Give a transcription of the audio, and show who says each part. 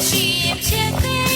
Speaker 1: 心偏偏。